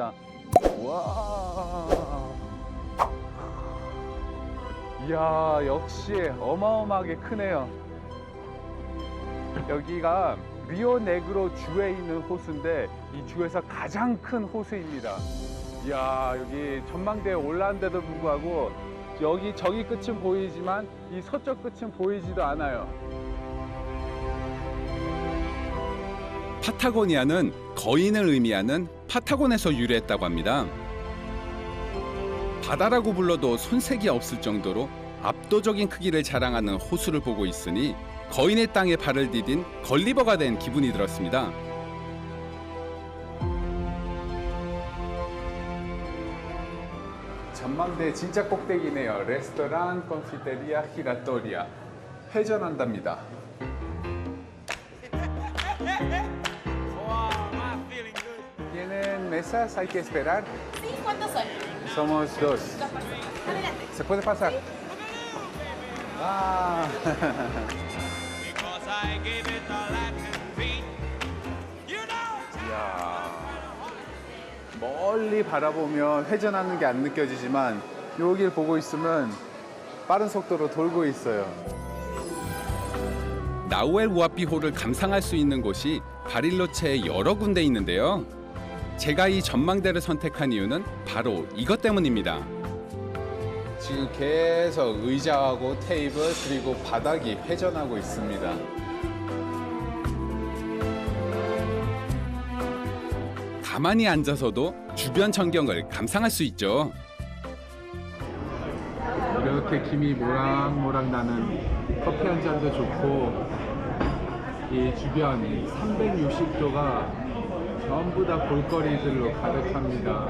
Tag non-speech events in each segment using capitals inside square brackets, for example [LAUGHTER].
있습니다. 와. 이야, 역시 어마어마하게 크네요. 여기가 리오네그로 주에 있는 호수인데 이 주에서 가장 큰 호수입니다. 이야, 여기 전망대에 올라왔는데도 불구하고 여기 저기 끝은 보이지만 이 서쪽 끝은 보이지도 않아요. 파타고니아는 거인을 의미하는 파타곤에서 유래했다고 합니다. 바다라고 불러도 손색이 없을 정도로 압도적인 크기를 자랑하는 호수를 보고 있으니 거인의 땅에 발을 디딘 걸리버가 된 기분이 들었습니다. 전망대 진짜 꼭대기네요. 레스토랑 컨피테리아 히라토리아 회전한답니다. Mesas, hay que esperar. Sí, ¿cuántos son? Somos dos. Dos personas. Adelante. ¿Se puede pasar? Ah. You know. 이야. 멀리 바라보면 회전하는 게 안 느껴지지만 여길 보고 있으면 빠른 속도로 돌고 있어요. 나우엘 우아피호를 감상할 수 있는 곳이 바릴로체에 여러 군데 있는데요. 제가 이 전망대를 선택한 이유는 바로 이것 때문입니다. 지금 계속 의자하고 테이블 그리고 바닥이 회전하고 있습니다. 가만히 앉아서도 주변 전경을 감상할 수 있죠. 이렇게 김이 모락모락 나는 커피 한 잔도 좋고 이 주변 360도가 전부 다 볼거리들로 가득합니다.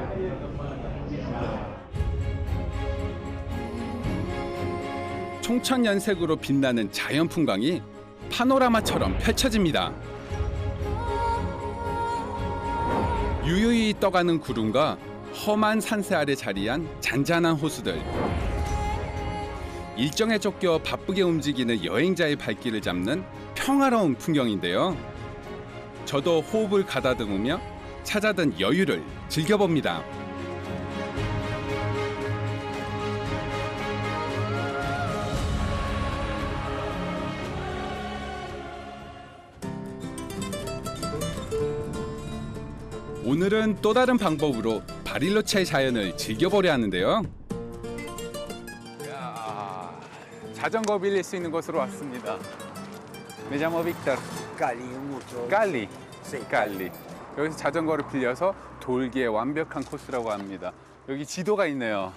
총천연색으로 빛나는 자연 풍광이 파노라마처럼 펼쳐집니다. 유유히 떠가는 구름과 험한 산세 아래 자리한 잔잔한 호수들. 일정에 쫓겨 바쁘게 움직이는 여행자의 발길을 잡는 평화로운 풍경인데요. 저도 호흡을 가다듬으며 찾아든 여유를 즐겨봅니다. 오늘은 또 다른 방법으로 바릴로체의 자연을 즐겨보려 하는데요. 이야, 자전거 빌릴 수 있는 곳으로 왔습니다. Mucho. 깔리. Sí. 깔리. 여기서 자전거를 빌려서 돌기의 완벽한 코스라고 합니다. 여기 지도가 있네요.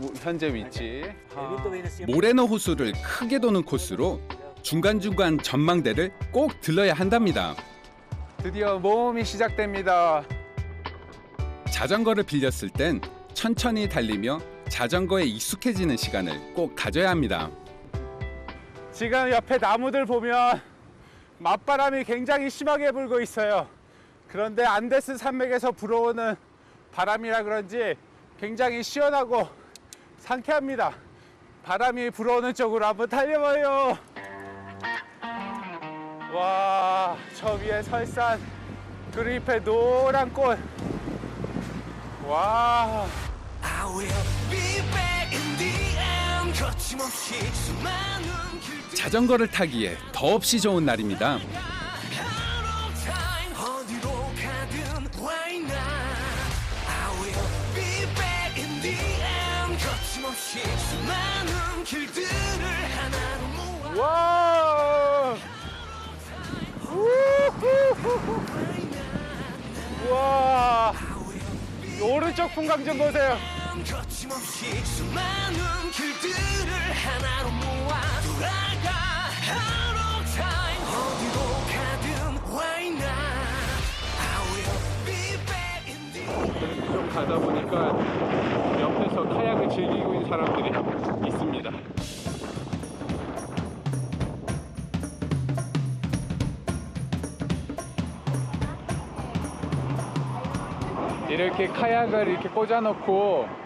우- 현재 위치. 모레노 호수를 크게 도는 코스로 중간중간 전망대를 꼭 들러야 한답니다. 드디어 모험이 시작됩니다. 자전거를 빌렸을 땐 천천히 달리며 자전거에 익숙해지는 시간을 꼭 가져야 합니다. 지금 옆에 나무들 보면 맞바람이 굉장히 심하게 불고 있어요. 그런데 안데스 산맥에서 불어오는 바람이라 그런지 굉장히 시원하고 상쾌합니다. 바람이 불어오는 쪽으로 한번 달려봐요. 와, 저 위에 설산, 그 옆에 노란 꽃. 와. 자전거를 타기에 더없이 좋은 날입니다. 와! 와! 이 오른쪽 풍광 좀 보세요. 거침없이 수많은 길들을 하나로 모아 돌아가. Of time. 어디로 가든 why not? I will be back in the 좀 가다 보니까 옆에서 카약을 즐기고 있는 사람들이 있습니다. 이렇게 카약을 이렇게 꽂아놓고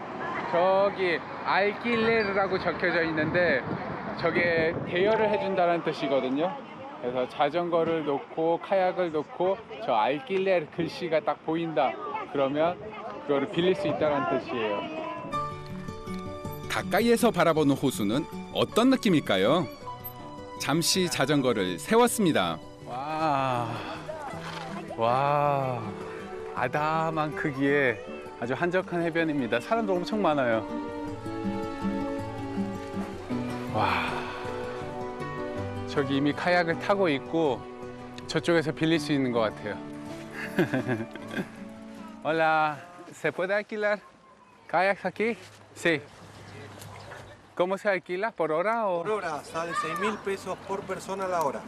저기 알길레르라고 적혀져 있는데 저게 대여를 해준다는 뜻이거든요. 그래서 자전거를 놓고 카약을 놓고 저 알길레 글씨가 딱 보인다. 그러면 그거를 빌릴 수 있다는 뜻이에요. 가까이에서 바라보는 호수는 어떤 느낌일까요? 잠시 자전거를 세웠습니다. 와, 와, 아담한 크기의 아주 한적한 해변입니다. 사람도 엄청 많아요. 와, 저기 이미 카약을 타고 있고 저쪽에서 빌릴 수 있는 것 같아요. Hola, ¿se puede alquilar kayaks aquí? Sí. ¿Cómo se alquila? ¿Por hora o...? Por hora sale 6 mil pesos por persona la hora.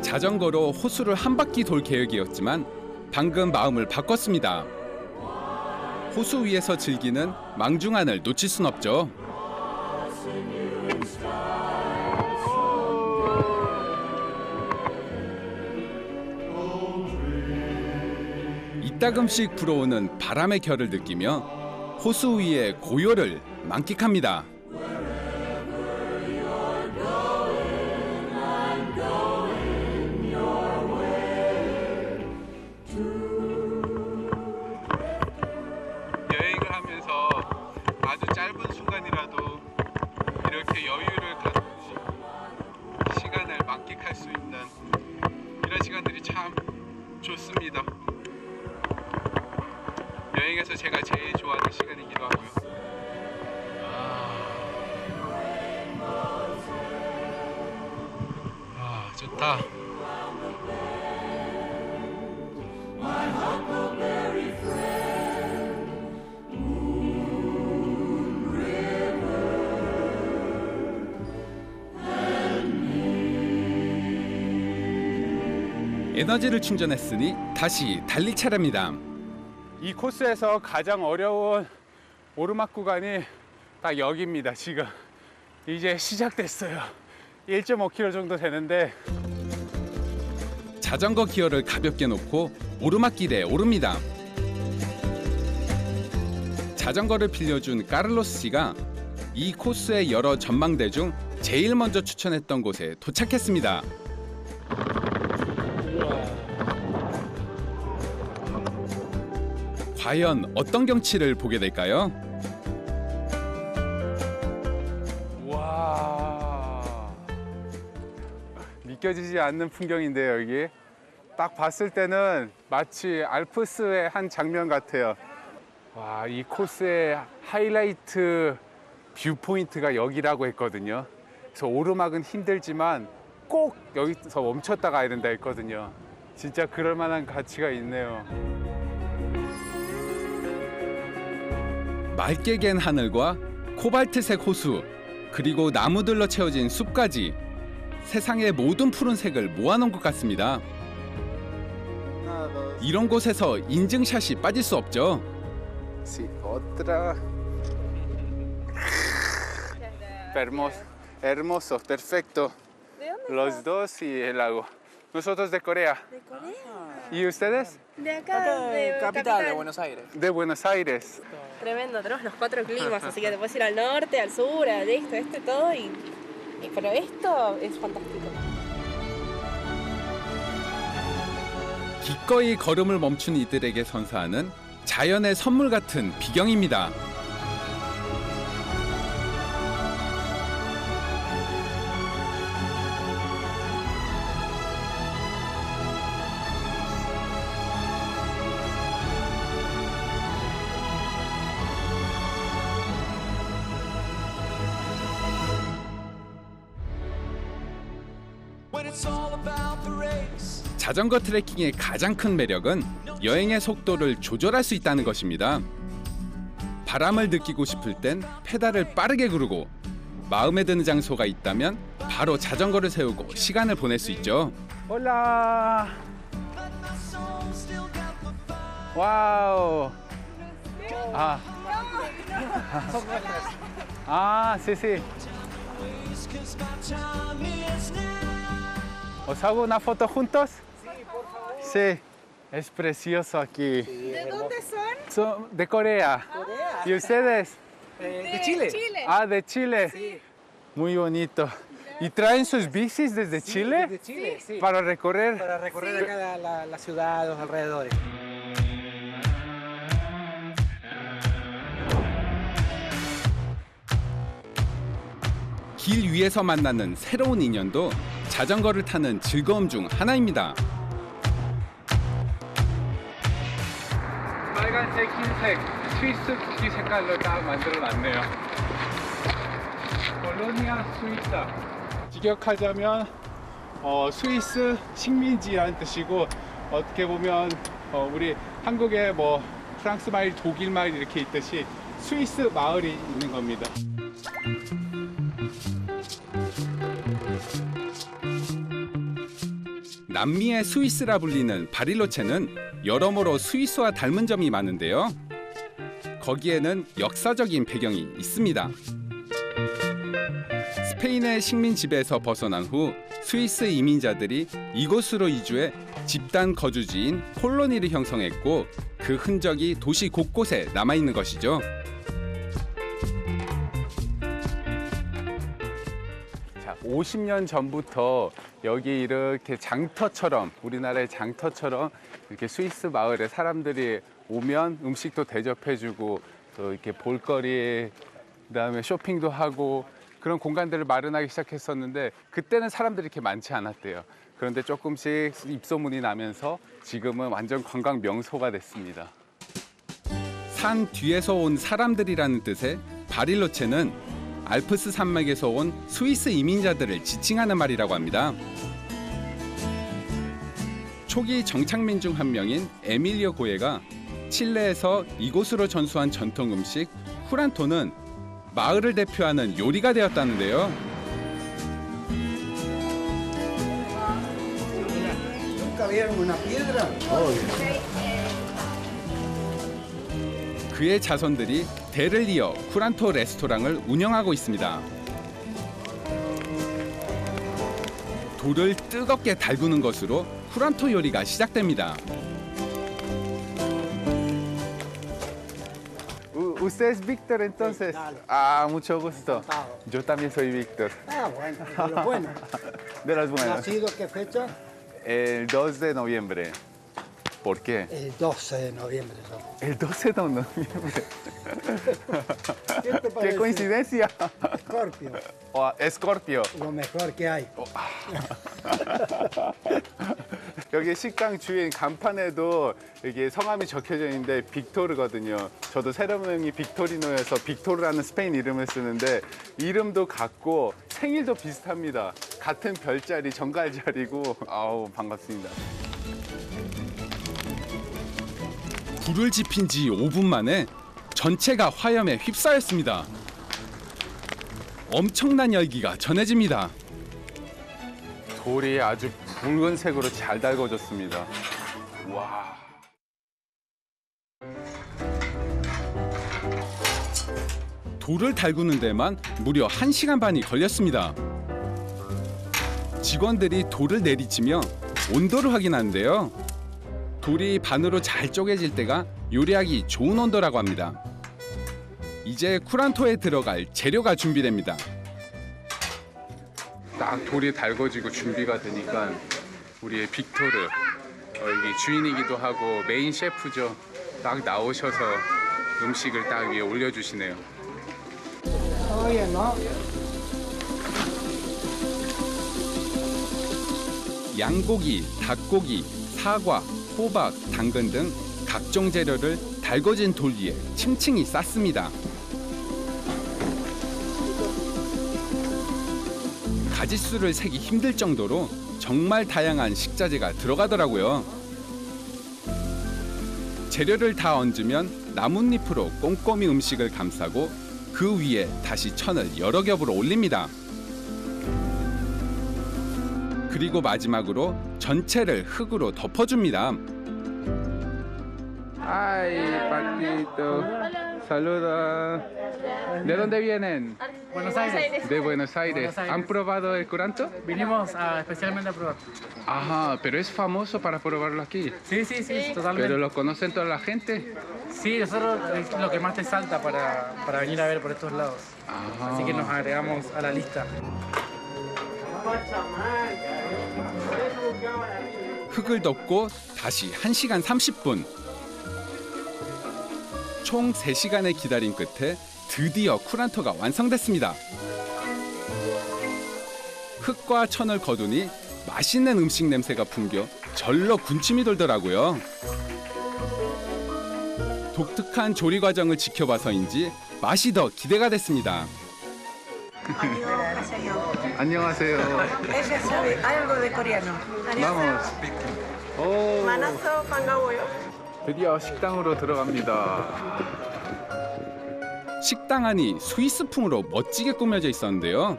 자전거로 호수를 한 바퀴 돌 계획이었지만 방금 마음을 바꿨습니다. 호수 위에서 즐기는 망중한을 놓칠 순 없죠. 이따금씩 불어오는 바람의 결을 느끼며 호수 위의 고요를 만끽합니다. 이렇게 여유를 갖고 시간을 만끽할 수 있는 이런 시간들이 참 좋습니다. 여행에서 제가 제일 좋아하는 시간이기도 하고요. 아, 좋다. 에너지를 충전했으니 다시 달릴 차례입니다. 이 코스에서 가장 어려운 오르막 구간이 딱 여기입니다. 지금 이제 시작됐어요. 1.5km 정도 되는데 자전거 기어를 가볍게 놓고 오르막길에 오릅니다. 자전거를 빌려준 까를로스 씨가 이 코스의 여러 전망대 중 제일 먼저 추천했던 곳에 도착했습니다. 과연 어떤 경치를 보게 될까요? 와. 믿겨지지 않는 풍경인데요 여기. 딱 봤을 때는 마치 알프스의 한 장면 같아요. 와 이 코스의 하이라이트 뷰 포인트가 여기라고 했거든요. 그래서 오르막은 힘들지만 꼭 여기서 멈췄다 가야 된다 했거든요. 진짜 그럴 만한 가치가 있네요 맑게 갠 하늘과 코발트색 호수 그리고 나무들로 채워진 숲까지 세상의 모든 푸른색을 모아놓은 것 같습니다. 이런 곳에서 인증샷이 빠질 수 없죠. Sí, otra. [LAUGHS] Hermoso, hermoso, perfecto. ¿De dónde? Los dos y el lago. Nosotros de Corea. ¿De Corea? ¿Y ustedes? De acá, de capital de Buenos Aires. De Buenos Aires. Tremendo, tenemos los cuatro climas, así que te puedes ir al norte, al sur, al este, este, todo. Y, y- pero esto es fantástico. 기꺼이 걸음을 멈춘 이들에게 선사하는 자연의 선물 같은 비경입니다. 자전거 트레킹의 가장 큰 매력은 여행의 속도를 조절할 수 있다는 것입니다. 바람을 느끼고 싶을 땐 페달을 빠르게 구르고 마음에 드는 장소가 있다면 바로 자전거를 세우고 시간을 보낼 수 있죠. Soul still got the fire [LAUGHS] ¿Os hago una foto juntos? Sí, por favor. Sí. Es precioso aquí. ¿De dónde son? Son de Corea. ¿Y ustedes? de Chile. Chile. Ah, de Chile. Muy bonito. ¿Y traen sus bicis desde Chile De Chile, sí. para recorrer? Para recorrer acá la, la, la ciudad, los alrededores. 길 위에서 만나는 새로운 인연도 자전거를 타는 즐거움 중 하나입니다. 빨간색, 흰색, 스위스 국기 색깔로 딱 만들어 놨네요. 콜로니아 스위스. 직역하자면 어, 스위스 식민지라는 뜻이고 어떻게 보면 어, 우리 한국에 뭐 프랑스 마을, 독일 마을 이렇게 있듯이 스위스 마을이 있는 겁니다. 남미의 스위스라 불리는 바릴로체는 여러모로 스위스와 닮은 점이 많은데요. 거기에는 역사적인 배경이 있습니다. 스페인의 식민 지배에서 벗어난 후 스위스 이민자들이 이곳으로 이주해 집단 거주지인 콜로니를 형성했고 그 흔적이 도시 곳곳에 남아 있는 것이죠. 50년 전부터 여기 이렇게 장터처럼 우리나라의 장터처럼 이렇게 스위스 마을에 사람들이 오면 음식도 대접해주고 또 이렇게 볼거리 그다음에 쇼핑도 하고 그런 공간들을 마련하기 시작했었는데 그때는 사람들이 이렇게 많지 않았대요. 그런데 조금씩 입소문이 나면서 지금은 완전 관광 명소가 됐습니다. 산 뒤에서 온 사람들이라는 뜻의 바릴로체는 알프스 산맥에서 온 스위스 이민자들을 지칭하는 말이라고 합니다. 초기 정착민 중 한 명인 에밀리오 고에가 칠레에서 이곳으로 전수한 전통 음식 쿠란토는 마을을 대표하는 요리가 되었다는데요. 그의 자손들이 대를 이어 쿠란토 레스토랑을 운영하고 있습니다. 돌을 뜨겁게 달구는 것으로 쿠란토 요리가 시작됩니다. ¿Usted es Víctor entonces? Dale. Ah, mucho gusto. Yo también soy Víctor. Ah, bueno, de lo bueno. De las buenas. ¿Nacido qué fecha? El 2 de noviembre. ¿Por qué? El 12 de noviembre. son. El 12 de noviembre. ¿Qué te ¡Qué parece? coincidencia! Escorpio, 어, 에스corpio. lo mejor que hay. 여기 식당 주인 간판에도 이게 성함이 적혀져 있는데 빅토르거든요. 저도 세르명이 빅토리노여서 빅토르라는 스페인 이름을 쓰는데 이름도 같고 생일도 비슷합니다. 같은 별자리, 정갈자리고 아우 반갑습니다. 불을 지핀 지 5분 만에 전체가 화염에 휩싸였습니다. 엄청난 열기가 전해집니다. 돌이 아주 붉은색으로 잘 달궈졌습니다. 와. 돌을 달구는 데만 무려 1시간 반이 걸렸습니다. 직원들이 돌을 내리치며 온도를 확인하는데요. 돌이 반으로 잘 쪼개질 때가 요리하기 좋은 온도라고 합니다. 이제 쿠란토에 들어갈 재료가 준비됩니다. 딱 돌이 달궈지고 준비가 되니까 우리의 빅토르 어, 여기 주인이기도 하고 메인 셰프죠. 딱 나오셔서 음식을 딱 위에 올려주시네요. 양고기, 닭고기, 사과, 호박, 당근 등 각종 재료를 달궈진 돌 위에 층층이 쌓습니다. 가짓수를 세기 힘들 정도로 정말 다양한 식자재가 들어가더라고요. 재료를 다 얹으면 나뭇잎으로 꼼꼼히 음식을 감싸고 그 위에 다시 천을 여러 겹으로 올립니다. 그리고 마지막으로 전체를 흙으로 덮어줍니다. Ay, Paquito. Saluda. ¿De dónde vienen? Buenos Aires. De Buenos Aires. Buenos Aires. ¿Han probado el curanto? Vinimos a, especialmente a probar. Ajá, pero es famoso para probarlo aquí. Sí, sí, sí, totalmente. Pero lo conocen toda la gente. Sí, nosotros es lo que más te salta para, para venir a ver por estos lados. Ajá. Así que nos agregamos a la lista. 흙을 덮고 다시 1시간 30분. 총 3시간의 기다림 끝에 드디어 쿠란토가 완성됐습니다. 흙과 천을 거두니 맛있는 음식 냄새가 풍겨 절로 군침이 돌더라고요. 독특한 조리 과정을 지켜봐서인지 맛이 더 기대가 됐습니다. 안녕하세요. Ella sabe algo de coreano. Vamos. 오, Manazo 반가워요. 드디어 식당으로 들어갑니다. 식당 안이 스위스풍으로 멋지게 꾸며져 있었는데요.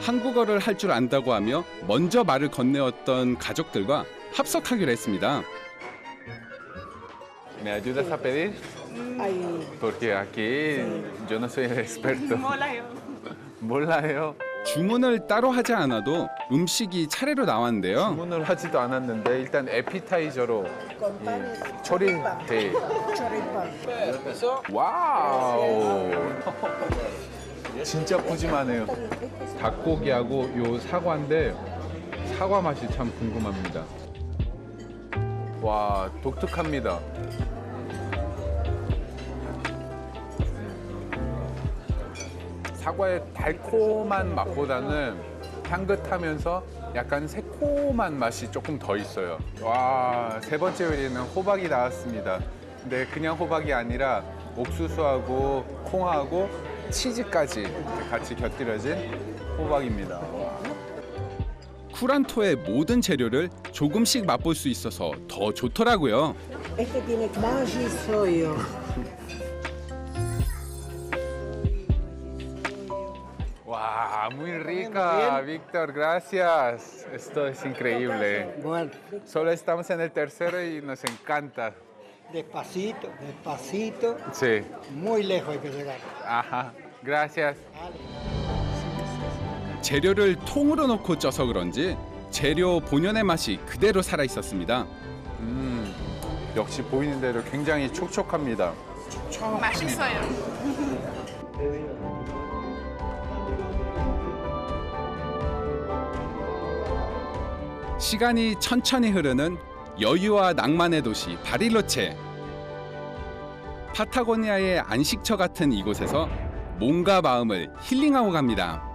한국어를 할 줄 안다고 하며 먼저 말을 건네었던 가족들과 합석하기로 했습니다. ¿Me ayudas a pedir? Porque aquí yo no soy el experto. [LAUGHS] 몰라요. 주문을 따로 하지 않아도 음식이 차례로 나왔는데요. 주문을 하지도 않았는데 일단 에피타이저로 이 초린 데 와우. [LAUGHS] 진짜 푸짐하네요. 닭고기하고 요 사과인데 사과 맛이 참 궁금합니다. 와 독특합니다. 사과의 달콤한 맛보다는 향긋하면서 약간 새콤한 맛이 조금 더 있어요. 와, 세 번째 요리는 호박이 나왔습니다. 근데 그냥 호박이 아니라 옥수수하고 콩하고 치즈까지 이렇게 같이 곁들여진 호박입니다. 와. 쿠란토의 모든 재료를 조금씩 맛볼 수 있어서 더 좋더라고요. Soyo. 와, muy rica, Víctor, gracias. Esto es increíble. Bueno, Solo estamos en el tercero y nos encanta. despacito, despacito. Sí, Muy lejos hay que llegar. ajá, gracias. 재료를 통으로 넣고 쪄서 그런지 재료 본연의 맛이 그대로 살아 있었습니다. 음, 역시 보이는 대로 굉장히 촉촉합니다. 맛있어요. 시간이 천천히 흐르는 여유와 낭만의 도시 바릴로체. 파타고니아의 안식처 같은 이곳에서 몸과 마음을 힐링하고 갑니다.